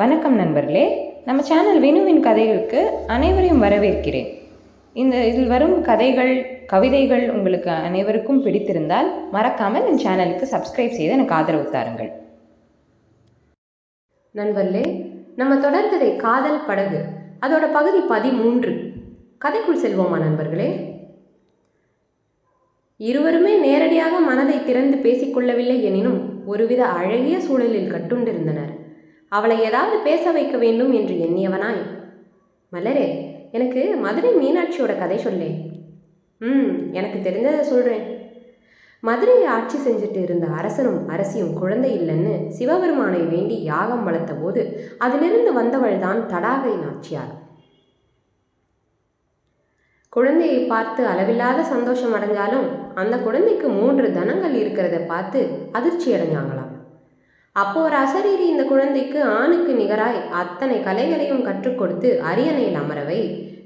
வணக்கம் நண்பர்களே. நம்ம சேனல் வினுவின் கதைகளுக்கு அனைவரையும் வரவேற்கிறேன். இந்த இதில் வரும் கதைகள் கவிதைகள் உங்களுக்கு அனைவருக்கும் பிடித்திருந்தால் மறக்காமல் என் சேனலுக்கு சப்ஸ்கிரைப் செய்து எனக்கு ஆதரவு தாருங்கள். நண்பர்களே நம்ம தொடர்கதை காதல் படகு. அதோட பகுதி பதிமூன்று. கதைக்குள் செல்வோமா நண்பர்களே? இருவருமே நேரடியாக மனதை திறந்து பேசிக்கொள்ளவில்லை எனினும் ஒருவித அழகிய சூழலில் கட்டுண்டிருந்தனர். அவளை ஏதாவது பேச வைக்க வேண்டும் என்று எண்ணியவனாய். மலரே எனக்கு மதுரை மீனாட்சியோட கதை சொல்லே. ம் எனக்கு தெரிஞ்சதை சொல்கிறேன் மதுரையை ஆட்சி செஞ்சுட்டு இருந்த அரசனும் அரசியும் குழந்தை இல்லைன்னு சிவபெருமானை வேண்டி யாகம் வளர்த்த போது அதிலிருந்து வந்தவள் தான் தடாகை நாச்சியார் குழந்தையை பார்த்து அளவில்லாத சந்தோஷம் அடைஞ்சாலும் அந்த குழந்தைக்கு மூன்று தனங்கள் இருக்கிறத பார்த்து அதிர்ச்சி அடைஞ்சாங்க அப்போ ஒரு அசரீரி இந்த குழந்தைக்கு ஆணுக்கு நிகராய் அத்தனை கலைகளையும் கற்றுக் கொடுத்து அரியணையில் அமரவை.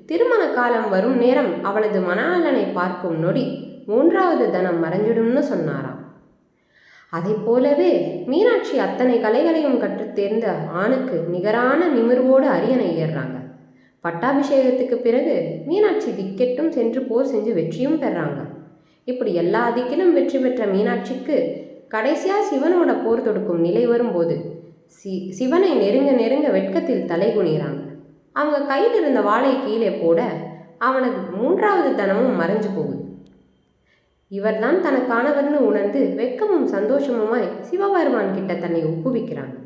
திருமண காலம் வரும் நேரம் அவளது மணாளனை பார்க்கும் நொடி மூன்றாவது தனம் மறைஞ்சிடும்னு சொன்னாராம். அதை போலவே மீனாட்சி அத்தனை கலைகளையும் கற்று தேர்ந்த ஆணுக்கு நிகரான நிமிர்வோடு அரியணை ஏறுறாங்க. பட்டாபிஷேகத்துக்கு பிறகு மீனாட்சி திக்கெட்டும் சென்று போர் செஞ்சு வெற்றியும் பெறாங்க. இப்படி எல்லா திக்கிலும் வெற்றி பெற்ற மீனாட்சிக்கு கடைசியாக சிவனோட போர் தொடுக்கும் நிலை வரும்போது சி சிவனை நெருங்க நெருங்க வெட்கத்தில் தலை குனிகிறாங்க அவங்க கையில் இருந்த வாளை கீழே போட அவனது மூன்றாவது தனமும் மறைஞ்சு போகுது. இவர்தான் தனக்கானவர்னு உணர்ந்து வெட்கமும் சந்தோஷமுமாய் சிவபெருமான் கிட்ட தன்னை ஒப்புவிக்கிறாங்க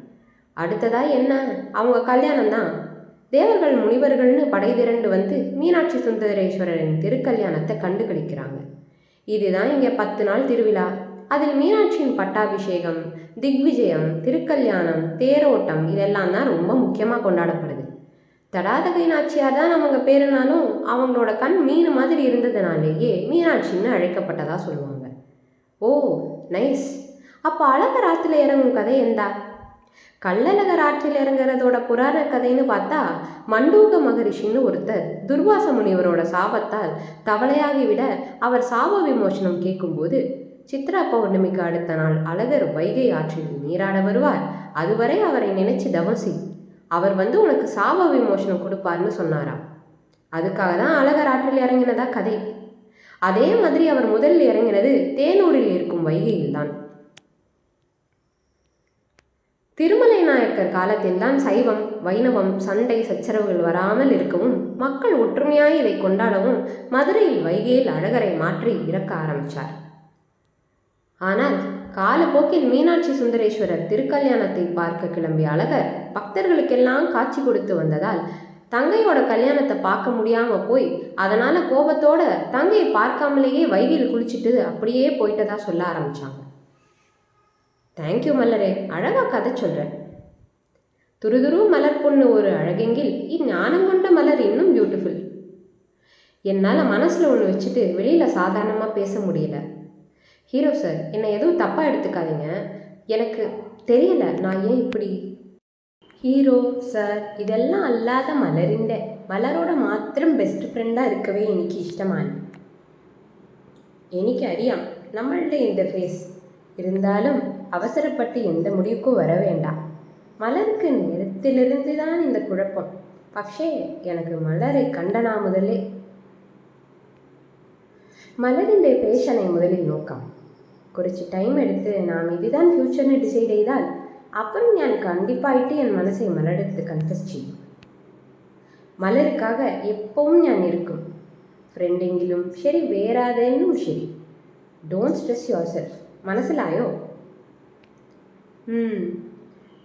அடுத்ததா என்ன? அவங்க கல்யாணம் தான் தேவர்கள் முனிவர்கள்னு படை திரண்டு வந்து மீனாட்சி சுந்தரேஸ்வரரின் திருக்கல்யாணத்தை கண்டுகளிக்கிறாங்க. இதுதான் இங்கே பத்து நாள் திருவிழா. அதில் மீனாட்சியின் பட்டாபிஷேகம் திக்விஜயம் திருக்கல்யாணம் தேரோட்டம் இதெல்லாம் தான் ரொம்ப முக்கியமாக கொண்டாடப்படுது. தடாதகை நாச்சியார் தான் அவங்க பேருனாலும் அவங்களோட கண் மீன் மாதிரி இருந்ததுனாலேயே மீனாட்சின்னு அழைக்கப்பட்டதா சொல்லுவாங்க. Oh nice. அப்போ அழகர் ஆற்றுல இறங்கும் கதை எந்தா? கள்ளழகர் ஆற்றில் இறங்குறதோட புராண கதைன்னு பார்த்தா மண்டூக மகரிஷின்னு ஒருத்தர் துர்வாச முனிவரோட சாபத்தால் தவளையாகிவிட அவர் சாப விமோசனம் கேட்கும்போது சித்ரா பௌர்ணமிக்கு அடுத்த நாள் அழகர் வைகை ஆற்றில் நீராட வருவார். அதுவரை அவரை நினைச்சு தவசி அவர் வந்து உனக்கு சாப விமோசனம் கொடுப்பார்னு சொன்னாராம். அதுக்காக தான் அழகர் ஆற்றில் இறங்கினதா கதை? அதே மாதிரி அவர் முதலில் இறங்கினது தேனூரில் இருக்கும் வைகையில் தான். திருமலை நாயக்கர் காலத்தில் தான் சைவம் வைணவம் சண்டை சச்சரவுகள் வராமல் இருக்கவும் மக்கள் ஒற்றுமையாய் இதை கொண்டாடவும் மதுரையில் வைகையில் அழகரை மாற்றி இறக்க ஆரம்பித்தார் ஆனால் காலப்போக்கில் மீனாட்சி சுந்தரேஸ்வரர் திருக்கல்யாணத்தை பார்க்க கிளம்பிய அழகர் பக்தர்களுக்கெல்லாம் காட்சி கொடுத்து வந்ததால் தங்கையோட கல்யாணத்தை பார்க்க முடியாம போய் அதனால கோபத்தோட தங்கையை பார்க்காமலேயே வைகையில் குளிச்சுட்டு அப்படியே போயிட்டதா சொல்ல ஆரம்பிச்சாங்க. தேங்க்யூ மலரே அழகா கதை சொல்கிறேன் துருதுரு மலர் பொண்ணு ஒரு அழகெங்கில் இஞ்ஞானம் கொண்ட மலர் இன்னும் பியூட்டிஃபுல் என்னால் மனசில் ஒன்று வச்சுட்டு வெளியில் சாதாரணமாக பேச முடியல. ஹீரோ சார் என்னை எதுவும் தப்பாக எடுத்துக்காதீங்க எனக்கு தெரியல நான் ஏன் இப்படி ஹீரோ சார் இதெல்லாம் அல்லாத மலரிண்ட மலரோட மாத்திரம் பெஸ்ட் ஃப்ரெண்டாக இருக்கவே എനിക്ക് ഇഷ്ടമാണ് എനിക്കറിയാം നമ്മളുടെ ഇൻ്റർഫേസ് இருந்தாலும் அவசரப்பட்டு எந்த முடிவுக்கும் வர வேண்டாம் மலருக்கு நேரத்திலிருந்து தான் இந்த குழப்பம் പക്ഷേ எனக்கு மலரை കണ്ടനാ മുതലേ മലരിൻ്റെ പേഷനെ മുതലിൽ നോക്കാം കുറച്ച് ടൈം എടുത്ത് നാം இதுதான் ഫ്യൂച്ചറിന് ഡിസൈഡ് ചെയ്താൽ அப்புறம் ഞാൻ கண்டிப்பாயிட்டு என் மனசை மலரெடுத்து கன்ஃபஸ் ചെയ്യും மலருக்காக எப்பவும் ഞാൻ இருக்கும் ഫ്രണ്ടെങ്കിലും ശരി വേറാതെന്നും ശരി ഡോണ്ട് സ്ട്രെസ് യുവർ സെൽഫ് മനസ്സിലായോ ഉം.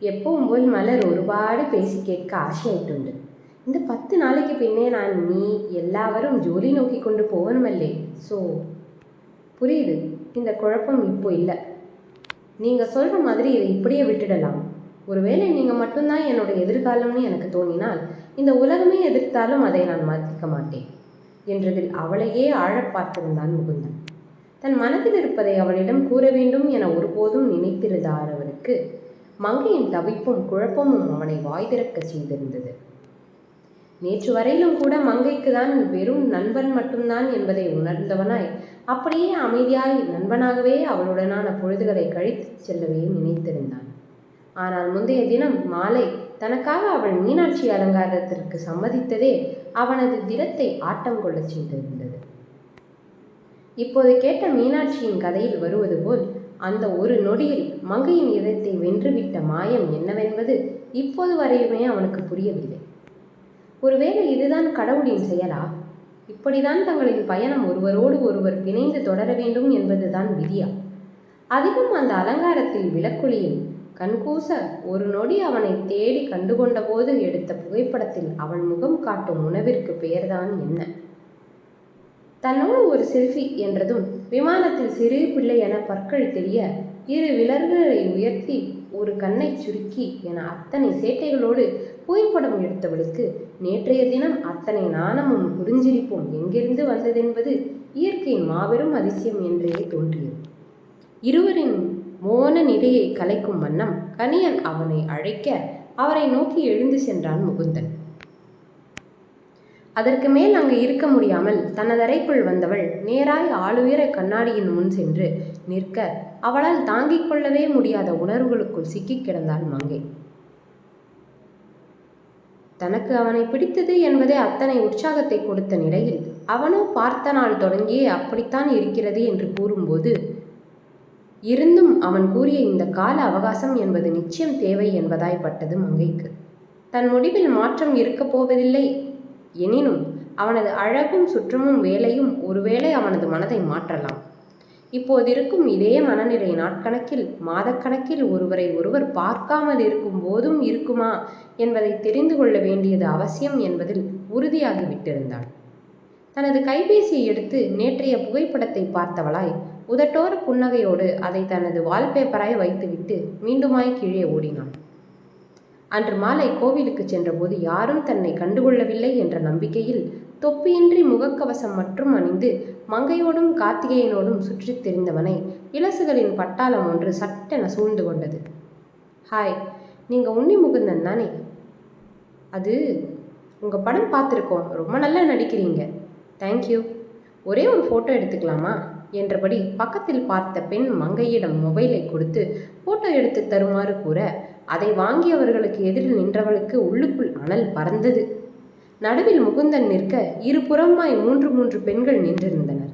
എപ്പോഴും പോൽ മലർ ഒരുപാട് പേശി കേൾക്ക ആശയായിട്ടുണ്ട് இந்த பத்து நாளைக்கு பின்னே நான் நீ எல்லாவரும் ஜோலி நோக்கி கொண்டு போகணுமல்லே. ஸோ புரியுது? இந்த குழப்பம் இப்போ இல்லை. நீங்கள் சொல்கிற மாதிரி இதை இப்படியே விட்டுடலாம். ஒருவேளை நீங்கள் மட்டும்தான் என்னோட எதிர்காலம்னு எனக்கு தோணினால் இந்த உலகமே எதிர்த்தாலும் அதை நான் மதிக்க மாட்டேன் என்றதில் அவளையே ஆழ பார்த்திருந்தான் முகுந்தன். தன் மனதில் இருப்பதை அவளிடம் கூற வேண்டும் என ஒருபோதும் நினைத்திருந்தார் அவருக்கு மங்கையின் தவிப்பும் குழப்பமும் அவனை வாய் திறக்க செய்திருந்தது. நேற்று வரையிலும் கூட மங்கைக்கு தான் வெறும் நண்பன் மட்டும்தான் என்பதை உணர்ந்தவனாய் அப்படியே அமைதியாய் நண்பனாகவே அவளுடனான பொழுதுகளை கழித்துச் செல்லவே நினைத்திருந்தான். ஆனால் முந்தைய தினம் மாலை தனக்காக அவள் மீனாட்சி அலங்காரத்திற்கு சம்மதித்ததே அவனது தினத்தை ஆட்டம் கொள்ளச் செய்திருந்தது. இப்போது கேட்ட மீனாட்சியின் கதையில் வருவது போல் அந்த ஒரு நொடியில் மங்கையின் இதயத்தை வென்றுவிட்ட மாயம் என்னவென்பது இப்போது வரையுமே அவனுக்கு புரியவில்லை. ஒருவேளை இதுதான் கடவுளின் செயலா? இப்படிதான் தங்களின் பயணம் ஒருவரோடு ஒருவர் பிணைந்து தொடர வேண்டும் என்பதுதான் விதியா? அதிலும் அந்த அலங்காரத்தில் விளக்குளியில் கண்கூச ஒரு நொடி அவனை தேடி கண்டுகொண்ட போது எடுத்த புகைப்படத்தில் அவள் முகம் காட்டும் உணவிற்கு பெயர்தான் என்ன? தன்னோடு ஒரு செல்ஃபி என்றதும் விமானத்தில் சிறு பிள்ளை என பற்கள் தெரிய இரு விலர்களை உயர்த்தி ஒரு கண்ணை சுருக்கி என அத்தனை சேட்டைகளோடு புகைப்படம் எடுத்தவளுக்கு நேற்றைய தினம் அத்தனை நாணமும் புரிஞ்சிரிப்பும். எங்கிருந்து வந்ததென்பது இயற்கையின் மாபெரும் அதிசயம் என்றே தோன்றியது. இருவரின் மோன நிலையை கலைக்கும் வண்ணம் கணியன் அவனை அழைக்க அவரை நோக்கி எழுந்து சென்றான் முகுந்தன். அதற்கு மேல் அங்கு இருக்க முடியாமல் தனதறைக்குள் வந்தவள் நேராய் ஆளுயர கண்ணாடியின் முன் சென்று நிற்க அவளால் தாங்கிக் கொள்ளவே முடியாத உணர்வுகளுக்குள் சிக்கிக் கிடந்தாள் மங்கை. தனக்கு அவனை பிடித்தது என்பதே அத்தனை உற்சாகத்தை கொடுத்த நிலையில் அவனோ பார்த்த நாள் தொடங்கியே அப்படித்தான் இருக்கிறது என்று கூறும்போது இருந்தும் அவன் கூறிய இந்த கால அவகாசம் என்பது நிச்சயம் தேவை என்பதாய் பட்டது மங்கைக்கு. தன் முடிவில் மாற்றம் இருக்கப் போவதில்லை. எனினும் அவனது அழகும் சுற்றமும் வேலையும் ஒருவேளை அவனது மனதை மாற்றலாம். இப்போதிருக்கும் இதே மனநிலை நாட்கணக்கில் மாதக்கணக்கில் ஒருவரை ஒருவர் பார்க்காமல் இருக்கும் போதும் இருக்குமா என்பதை தெரிந்து கொள்ள வேண்டியது அவசியம் என்பதில் உறுதியாகிவிட்டிருந்தாள் தனது கைபேசியை எடுத்து நேற்றைய புகைப்படத்தை பார்த்தவளாய் உதட்டோர புன்னகையோடு அதை தனது வால்பேப்பராய் வைத்துவிட்டு மீண்டுமாய் கீழே ஓடினான். அன்று மாலை கோவிலுக்கு சென்றபோது யாரும் தன்னை கண்டுகொள்ளவில்லை என்ற நம்பிக்கையில் தொப்பியின்றி முகக்கவசம் மற்றும் அணிந்து மங்கையோடும் கார்த்திகேயனோடும் சுற்றித் திரிந்தவனை இலசுகளின் பட்டாளம் ஒன்று சட்டென சூழ்ந்து கொண்டது. ஹாய் நீங்கள் உன்னி முகுந்தன் தானே? அது உங்கள் படம் பார்த்துருக்கோம். ரொம்ப நல்லா நடிக்கிறீங்க. தேங்க்யூ ஒரே ஒரு ஃபோட்டோ எடுத்துக்கலாமா? என்றபடி பக்கத்தில் பார்த்த பெண் மங்கையிடம் மொபைலை கொடுத்து ஃபோட்டோ எடுத்து தருமாறு கூற அதை வாங்கியவர்களுக்கு எதிரில் நின்றவளுக்கு உள்ளுக்குள் அனல் பறந்தது. நடுவில் முகுந்தன் நிற்க இருபுறமாய் மூன்று மூன்று பெண்கள் நின்றிருந்தனர்.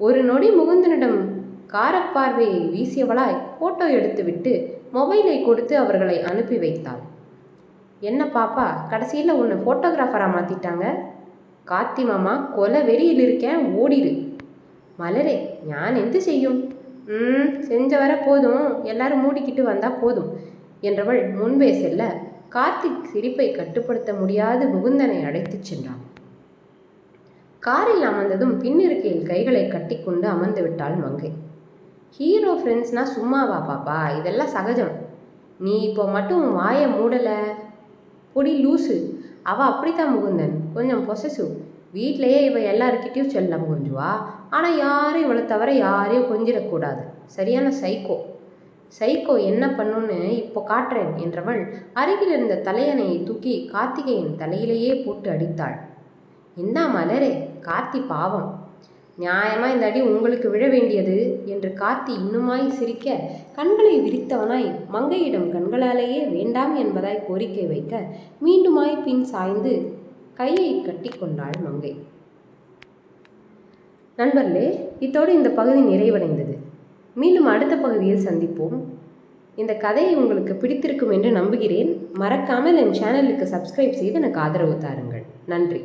ஒரு நொடி முகுந்தனிடம் காரப்பார்வையை வீசியவளாய் போட்டோ எடுத்துவிட்டு மொபைலை கொடுத்து அவர்களை அனுப்பி வைத்தாள். என்ன பாப்பா கடைசியில் உன்னை ஃபோட்டோகிராஃபராக மாற்றிட்டாங்க காத்தி மாமா கொலை வெறியில் இருக்கேன் ஓடிடு மலரே ஞான் எந்த செய்யும்? ம் செஞ்ச வர போதும். எல்லாரும் மூடிக்கிட்டு வந்தால் போதும். என்றவள் முன்பே செல்ல கார்த்திக் சிரிப்பை கட்டுப்படுத்த முடியாது முகுந்தனை அழைத்துச் சென்றான். காரில் அமர்ந்ததும் பின்னிருக்கையில் கைகளை கட்டிக்கொண்டு அமர்ந்து விட்டாள் மங்கை. ஹீரோ ஃப்ரெண்ட்ஸ்னா சும்மாவா பாப்பா? இதெல்லாம் சகஜம். நீ இப்போ மட்டும் வாயை மூடலை? பொடி லூசு. அவ அப்படித்தான் முகுந்தன். கொஞ்சம் பொசசிவ் வீட்டிலேயே இவ எல்லாருக்கிட்டையும் செல்லம் கொஞ்சுவா ஆனால் யாரும் இவளை தவிர யாரையும் கொஞ்சிடக்கூடாது. சரியான சைக்கோ சைக்கோ என்ன பண்ணுன்னு இப்போ காட்டுறேன் என்றவள் அருகில் இருந்த தலையணையை தூக்கி கார்த்திகேயன் தலையிலேயே போட்டு அடித்தாள். என்ன மலரே கார்த்தி பாவம். நியாயமா இந்த அடி உங்களுக்கு விழ வேண்டியது? என்று கார்த்தி இன்னுமாய் சிரிக்க கண்களை விரித்தவனாய் மங்கையிடம் கண்களாலேயே வேண்டாம் என்பதாய் கோரிக்கை வைக்க மீண்டுமாய் பின் சாய்ந்து கையை கட்டிக்கொண்டாள் மங்கை. நண்பர்களே இத்தோடு இந்த பகுதி நிறைவடைந்தது. மீண்டும் அடுத்த பகுதியில் சந்திப்போம். இந்த கதை உங்களுக்கு பிடித்திருக்கும் என்று நம்புகிறேன். மறக்காமல் என் சேனலுக்கு சப்ஸ்கிரைப் செய்து எனக்கு ஆதரவு தாருங்கள். நன்றி.